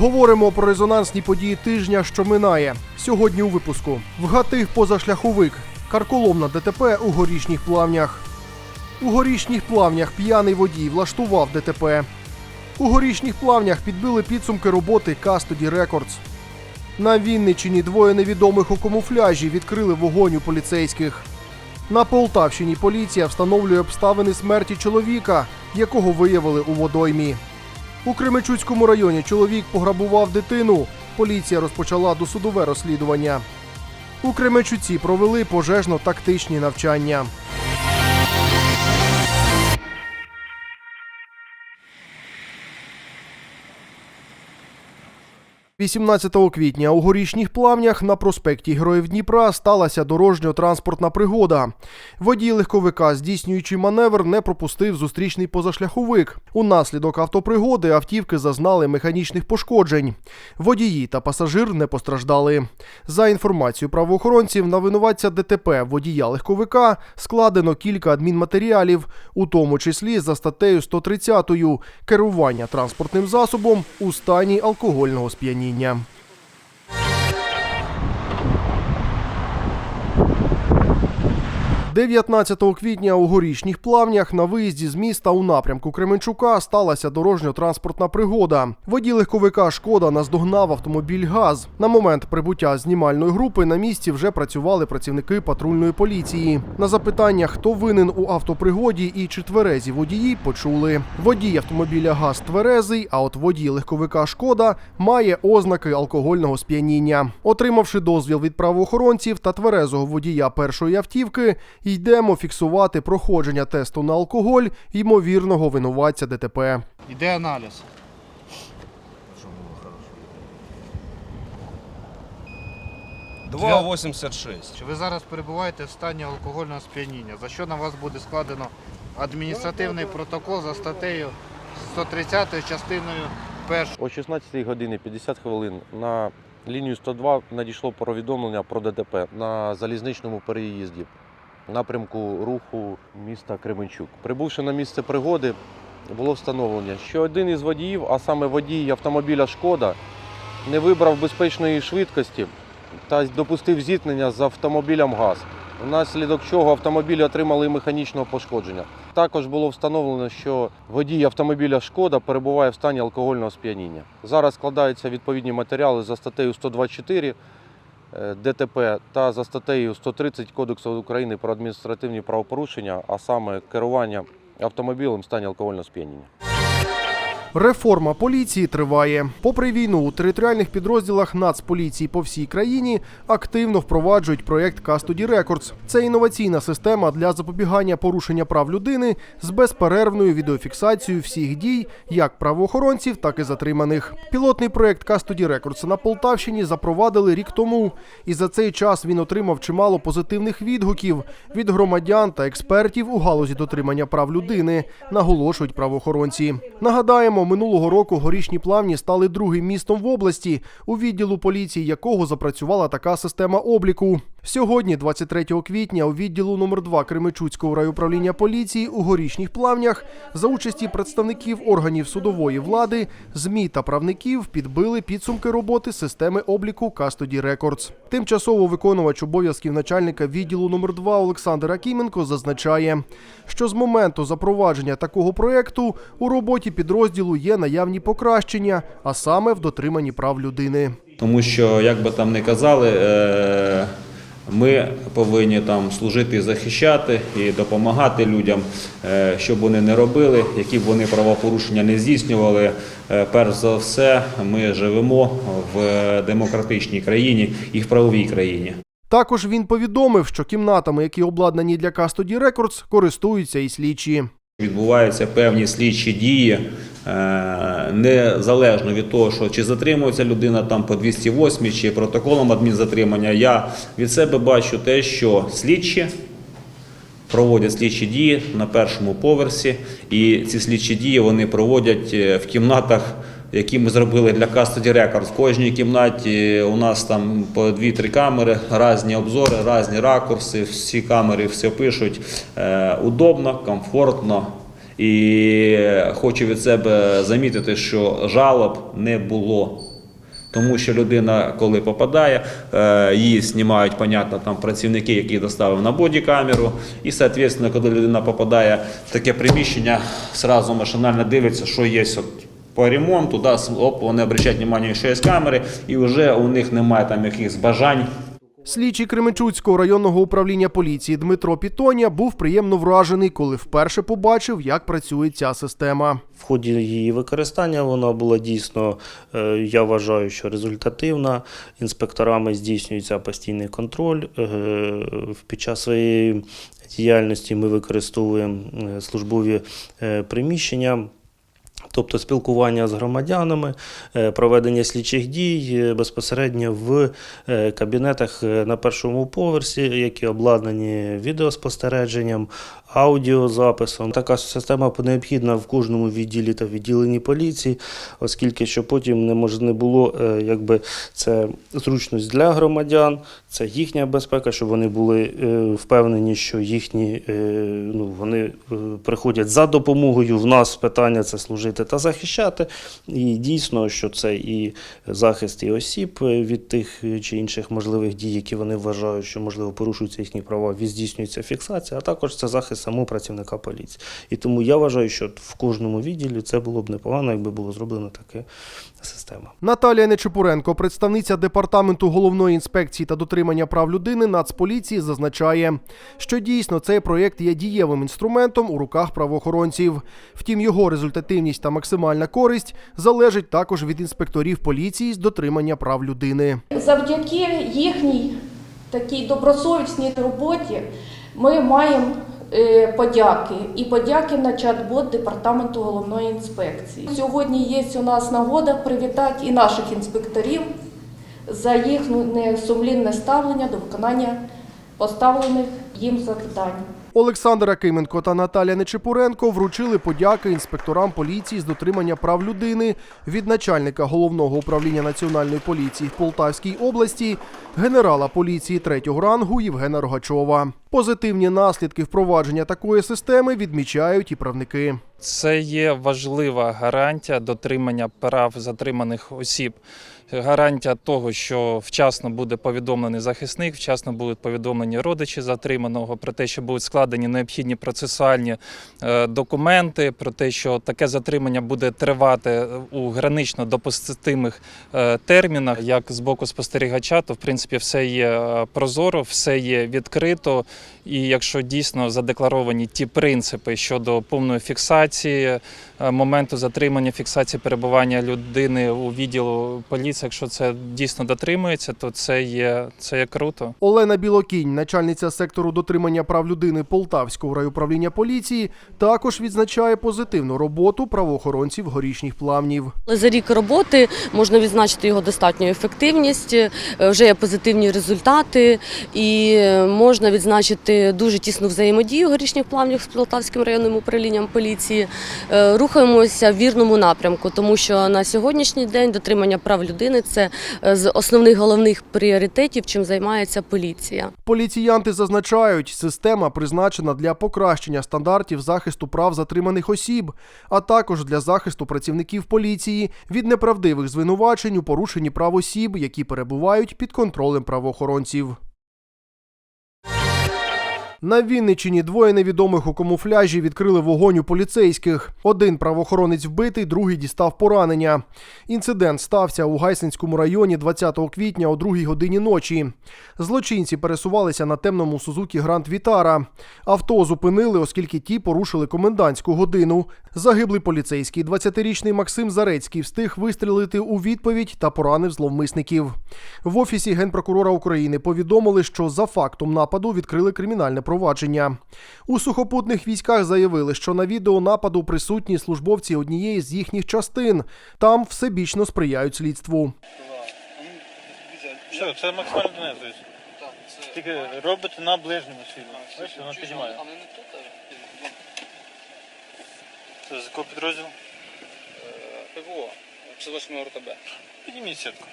Говоримо про резонансні події тижня, що минає. Сьогодні у випуску вгатив позашляховик. Карколомна ДТП у горішніх плавнях. У горішніх плавнях п'яний водій влаштував ДТП. У горішніх плавнях підбили підсумки роботи Custody Records. На Вінниччині двоє невідомих у камуфляжі відкрили вогонь у поліцейських. На Полтавщині поліція встановлює обставини смерті чоловіка, якого виявили у водоймі. У Кременчуцькому районі чоловік пограбував дитину. Поліція розпочала досудове розслідування. У Кременчуці провели пожежно-тактичні навчання. 18 квітня у горішніх плавнях на проспекті Героїв Дніпра сталася дорожньо-транспортна пригода. Водій легковика, здійснюючи маневр, не пропустив зустрічний позашляховик. Унаслідок автопригоди автівки зазнали механічних пошкоджень. Водії та пасажир не постраждали. За інформацією правоохоронців, на винуватця ДТП водія легковика складено кілька адмінматеріалів, у тому числі за статтею 130 керування транспортним засобом у стані алкогольного сп'яніння творінням. 19 квітня у горішніх плавнях на виїзді з міста у напрямку Кременчука сталася дорожньо-транспортна пригода. Водій легковика Шкода наздогнав автомобіль ГАЗ. На момент прибуття знімальної групи на місці вже працювали працівники патрульної поліції. На запитання, хто винен у автопригоді і чи тверезі водії, почули. Водій автомобіля ГАЗ тверезий, а от водій легковика Шкода має ознаки алкогольного сп'яніння. Отримавши дозвіл від правоохоронців та тверезого водія першої автівки, йдемо фіксувати проходження тесту на алкоголь ймовірного винуватця ДТП. Іде аналіз. Два 86. Чи ви зараз перебуваєте в стані алкогольного сп'яніння, за що на вас буде складено адміністративний протокол за статтею 130 частиною 1. О 16 годині 50 хвилин на лінію 102 надійшло повідомлення про ДТП на залізничному переїзді напрямку руху міста Кременчук. Прибувши на місце пригоди, було встановлення, що один із водіїв, а саме водій автомобіля Шкода, не вибрав безпечної швидкості та допустив зіткнення з автомобілем ГАЗ, внаслідок чого автомобілі отримали механічного пошкодження. Також було встановлено, що водій автомобіля Шкода перебуває в стані алкогольного сп'яніння. Зараз складаються відповідні матеріали за статтею 124 е, ДТП та за статтею 130 Кодексу України про адміністративні правопорушення, а саме керування автомобілем в стані алкогольного сп'яніння. Реформа поліції триває. Попри війну у територіальних підрозділах Нацполіції по всій країні активно впроваджують проєкт Custody Records. Це інноваційна система для запобігання порушення прав людини з безперервною відеофіксацією всіх дій, як правоохоронців, так і затриманих. Пілотний проєкт Custody Records на Полтавщині запровадили рік тому, і за цей час він отримав чимало позитивних відгуків від громадян та експертів у галузі дотримання прав людини, наголошують правоохоронці. Нагадаємо, минулого року горішні плавні стали другим містом в області, у відділу поліції якого запрацювала така система обліку. Сьогодні, 23 квітня, у відділу номер 2 Кременчуцького райуправління поліції у горішніх плавнях за участі представників органів судової влади, ЗМІ та правників підбили підсумки роботи системи обліку Custody Records. Тимчасово виконувач обов'язків начальника відділу номер 2 Олександр Акіменко зазначає, що з моменту запровадження такого проекту у роботі підрозділу є наявні покращення, а саме в дотриманні прав людини. Тому що, як би там не казали, е, ми повинні там служити захищати і допомагати людям, е, що б вони не робили, які б вони правопорушення не здійснювали. Е, Перш за все, ми живемо в демократичній країні і в правовій країні. Також він повідомив, що кімнатами, які обладнані для Custody Records, користуються і слідчі. Відбуваються певні слідчі дії, е, незалежно від того, що чи затримується людина там по 208 чи протоколом адмінзатримання. Я від себе бачу те, що слідчі проводять слідчі дії на першому поверсі, і ці слідчі дії вони проводять е, в кімнатах. Які ми зробили для Custody Records. В кожній кімнаті у нас там по 2-3 камери, різні обзори, різні ракурси, всі камери все пишуть. Е, удобно, комфортно. І хочу від себе замітити, що жалоб не було. Тому що людина, коли попадає, е, її знімають, понятно, там працівники, які доставив на бодікамеру. І, соответственно, коли людина попадає в таке приміщення, сразу машинально дивиться, що є от по ремонту, да, оп, вони обращають увагу, що є камери, і вже у них немає там якихось бажань Слідчий Кременчуцького районного управління поліції Дмитро Пітоня був приємно вражений, коли вперше побачив, як працює ця система. В ході її використання вона була дійсно, е, я вважаю, що результативна. Інспекторами здійснюється постійний контроль. Е, Під час своєї діяльності ми використовуємо е, службові приміщення. Тобто спілкування з громадянами, е, проведення слідчих дій е, безпосередньо в е, кабінетах на першому поверсі, які обладнані відеоспостереженням, аудіозаписом. Така система необхідна в кожному відділі та відділенні поліції, оскільки що потім не може було, якби це зручність для громадян, це їхня безпека, щоб вони були впевнені, що їхні ну, вони приходять за допомогою. В нас питання це служити та захищати. І дійсно, що це і захист і осіб е, від тих чи інших можливих дій, які вони вважають, що можливо порушуються їхні права, здійснюється фіксація, а також це захист самого працівника поліції. І тому я вважаю, що в кожному відділі це було б непогано, якби було зроблено таке система. Наталія Нечепуренко, представниця департаменту головної інспекції та дотримання прав людини Нацполіції, зазначає, що дійсно цей проєкт є дієвим інструментом у руках правоохоронців. Втім, його результативність та максимальна користь залежить також від інспекторів поліції з дотримання прав людини. Завдяки їхній такій добросовісній роботі ми маємо е, подяки і подяки на чат-бот департаменту головної інспекції. Сьогодні є у нас нагода привітати і наших інспекторів за їхнє сумлінне ставлення до виконання поставлених їм завдань. Олександр Акименко та Наталя Нечепуренко вручили подяки інспекторам поліції з дотримання прав людини від начальника головного управління національної поліції в Полтавській області, генерала поліції третього рангу Євгена Рогачова. Позитивні наслідки впровадження такої системи відмічають і правники. Це є важлива гарантія дотримання прав затриманих осіб. Гарантія того, що вчасно буде повідомлений захисник, вчасно будуть повідомлені родичі затриманого про те, що будуть складені необхідні процесуальні е, документи, про те, що таке затримання буде тривати у гранично допустимих е, термінах. Як з боку спостерігача, то в принципі все є е, прозоро, все є відкрито. І якщо дійсно задекларовані ті принципи щодо повної фіксації е, моменту затримання, фіксації перебування людини у відділу поліції, якщо це дійсно дотримується, то це є це є круто. Олена Білокінь, начальниця сектору дотримання прав людини Полтавського райуправління поліції, також відзначає позитивну роботу правоохоронців горішніх плавнів. За рік роботи можна відзначити його достатню ефективність, е, вже є позитивні результати, і е, можна відзначити дуже тісну взаємодію горішніх плавнів з Полтавським районним управлінням поліції. Е, Рухаємося в вірному напрямку, тому що на сьогоднішній день дотримання прав людини це е, з основних головних пріоритетів, чим займається поліція. Поліціянти зазначають, система призначена для покращення стандартів захисту прав затриманих осіб, а також для захисту працівників поліції від неправдивих звинувачень у порушенні прав осіб, які перебувають під контролем правоохоронців. На Вінниччині двоє невідомих у камуфляжі відкрили вогонь у поліцейських. Один правоохоронець вбитий, другий дістав поранення. Інцидент стався у Гайсинському районі 20 квітня о 2 годині ночі. Злочинці пересувалися на темному Сузукі Гранд Вітара. Авто зупинили, оскільки ті порушили комендантську годину. Загиблий поліцейський 20-річний Максим Зарецький встиг вистрілити у відповідь та поранив зловмисників. В офісі генпрокурора України повідомили, що за фактом нападу відкрили кримінальне провадження. У сухопутних військах заявили, що на відео нападу присутні службовці однієї з їхніх частин. Там всебічно сприяють слідству. Все, це максимально донизується. Тільки робите на ближньому світлі. Бачите, воно піднімає. Це з якого підрозділу? ПВО, 58 РТБ. Підніміть сітку.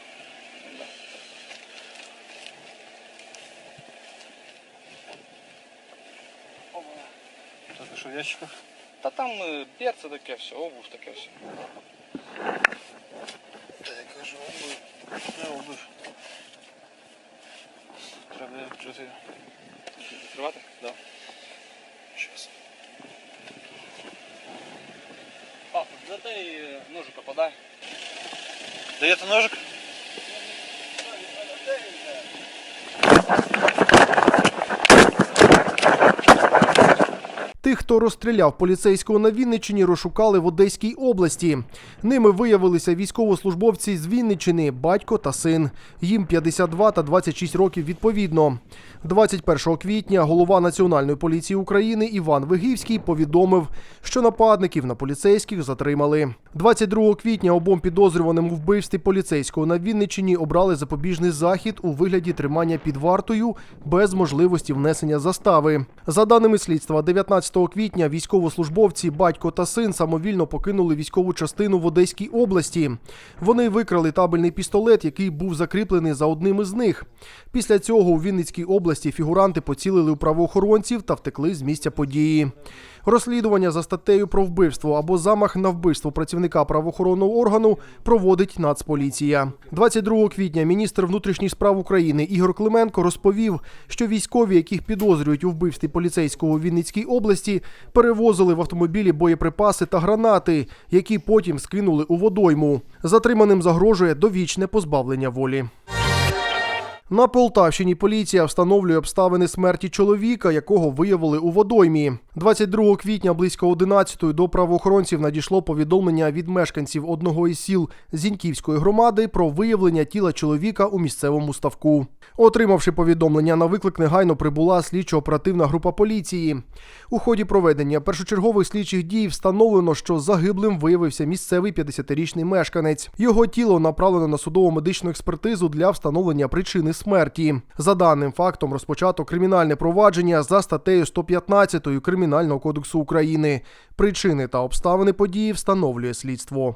Так, а що в ящиках? Та там е, берце таке все, обув таке все. Так, я кажу, Я обув. Треба чути. Відкривати? Да. Щас. А, задай ножика подай. Даєте ножик? Тих, хто розстріляв поліцейського на Вінниччині, розшукали в Одеській області. Ними виявилися військовослужбовці з Вінниччини, батько та син. Їм 52 та 26 років відповідно. 21 квітня голова Національної поліції України Іван Вигівський повідомив, що нападників на поліцейських затримали. 22 квітня обом підозрюваним у вбивстві поліцейського на Вінниччині обрали запобіжний захід у вигляді тримання під вартою без можливості внесення застави. За даними слідства, 19 квітня військовослужбовці, батько та син самовільно покинули військову частину в Одеській області. Вони викрали табельний пістолет, який був закріплений за одним із них. Після цього у Вінницькій області фігуранти поцілили у правоохоронців та втекли з місця події. Розслідування за статтею про вбивство або замах на вбивство працівника правоохоронного органу проводить Нацполіція. 22 квітня міністр внутрішніх справ України Ігор Клименко розповів, що військові, яких підозрюють у вбивстві поліцейського у Вінницькій області, перевозили в автомобілі боєприпаси та гранати, які потім скинули у водойму. Затриманим загрожує довічне позбавлення волі. На Полтавщині поліція встановлює обставини смерті чоловіка, якого виявили у водоймі. 22 квітня близько 11-ї до правоохоронців надійшло повідомлення від мешканців одного із сіл Зіньківської громади про виявлення тіла чоловіка у місцевому ставку. Отримавши повідомлення, на виклик негайно прибула слідчо-оперативна група поліції. У ході проведення першочергових слідчих дій встановлено, що загиблим виявився місцевий 50-річний мешканець. Його тіло направлено на судово медичну експертизу для встановлення причини смерті. За даним фактом розпочато кримінальне провадження за статтею 115 Кримінального кодексу України. Причини та обставини події встановлює слідство.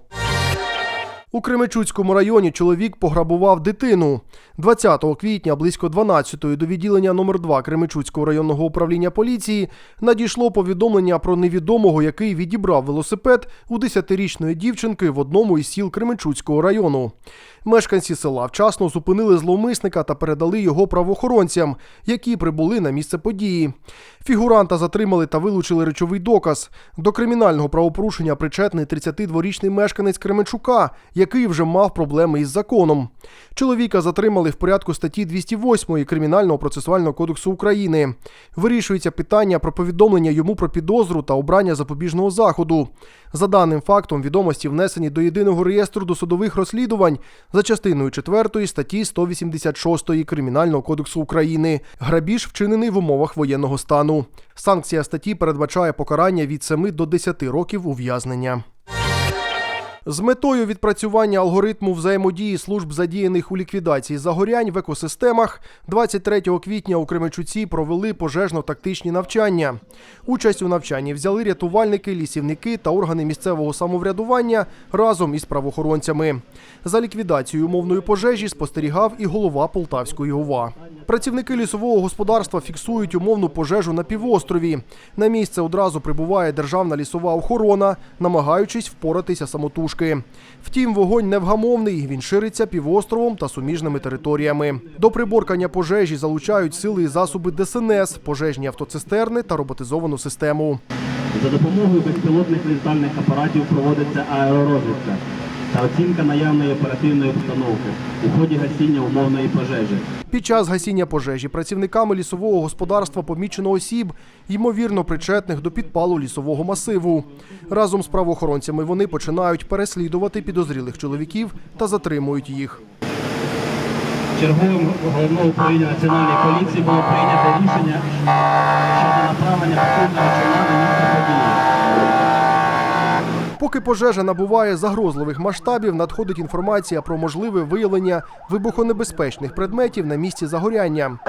У Кременчуцькому районі чоловік пограбував дитину. 20 квітня близько 12-ї до відділення номер 2 Кременчуцького районного управління поліції надійшло повідомлення про невідомого, який відібрав велосипед у 10-річної дівчинки в одному із сіл Кременчуцького району. Мешканці села вчасно зупинили зловмисника та передали його правоохоронцям, які прибули на місце події. Фігуранта затримали та вилучили речовий доказ. До кримінального правопорушення причетний 32-річний мешканець Кременчука, який вже мав проблеми із законом. Чоловіка затримали в порядку статті 208 Кримінального процесуального кодексу України. Вирішується питання про повідомлення йому про підозру та обрання запобіжного заходу. За даним фактом, відомості внесені до єдиного реєстру досудових розслідувань за частиною 4 статті 186 Кримінального кодексу України. Грабіж вчинений в умовах воєнного стану. Санкція статті передбачає покарання від 7 до 10 років ув'язнення. З метою відпрацювання алгоритму взаємодії служб задіяних у ліквідації загорянь в екосистемах 23 квітня у Кременчуці провели пожежно-тактичні навчання. Участь у навчанні взяли рятувальники, лісівники та органи місцевого самоврядування разом із правоохоронцями. За ліквідацією умовної пожежі спостерігав і голова Полтавської ОВА. Працівники лісового господарства фіксують умовну пожежу на півострові. На місце одразу прибуває державна лісова охорона, намагаючись впоратися самотужки. Втім, вогонь невгамовний. Він шириться півостровом та суміжними територіями. До приборкання пожежі залучають сили і засоби ДСНС, пожежні автоцистерни та роботизовану систему. За допомогою безпілотних літальних апаратів проводиться аеророзвідка та оцінка наявної оперативної обстановки у ході гасіння умовної пожежі. Під час гасіння пожежі працівниками лісового господарства помічено осіб, ймовірно причетних до підпалу лісового масиву. Разом з правоохоронцями вони починають переслідувати підозрілих чоловіків та затримують їх. Черговим головного управління національної поліції було прийнято рішення щодо направлення патрульного човна на місце події. Поки пожежа набуває загрозливих масштабів, надходить інформація про можливе виявлення вибухонебезпечних предметів на місці загоряння.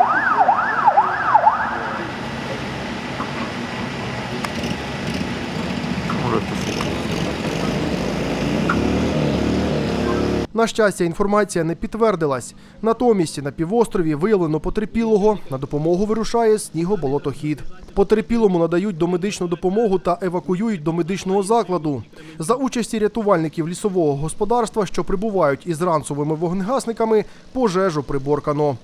На щастя, інформація не підтвердилась. Натомість на півострові виявлено потерпілого. На допомогу вирушає снігоболотохід. Потерпілому надають домедичну допомогу та евакуюють до медичного закладу. За участі рятувальників лісового господарства, що прибувають із ранцевими вогнегасниками, пожежу приборкано.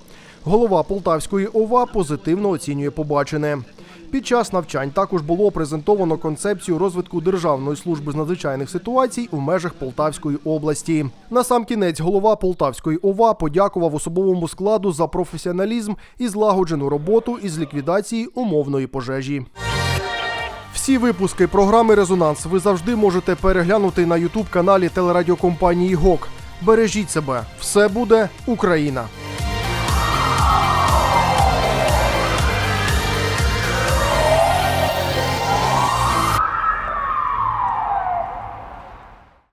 Голова Полтавської ОВА позитивно оцінює побачене. Під час навчань також було презентовано концепцію розвитку Державної служби з надзвичайних ситуацій у межах Полтавської області. Насамкінець голова Полтавської ОВА подякував особовому складу за професіоналізм і злагоджену роботу із ліквідації умовної пожежі. Всі випуски програми Резонанс ви завжди можете переглянути на Ютуб каналі телерадіокомпанії ГОК. Бережіть себе, все буде Україна!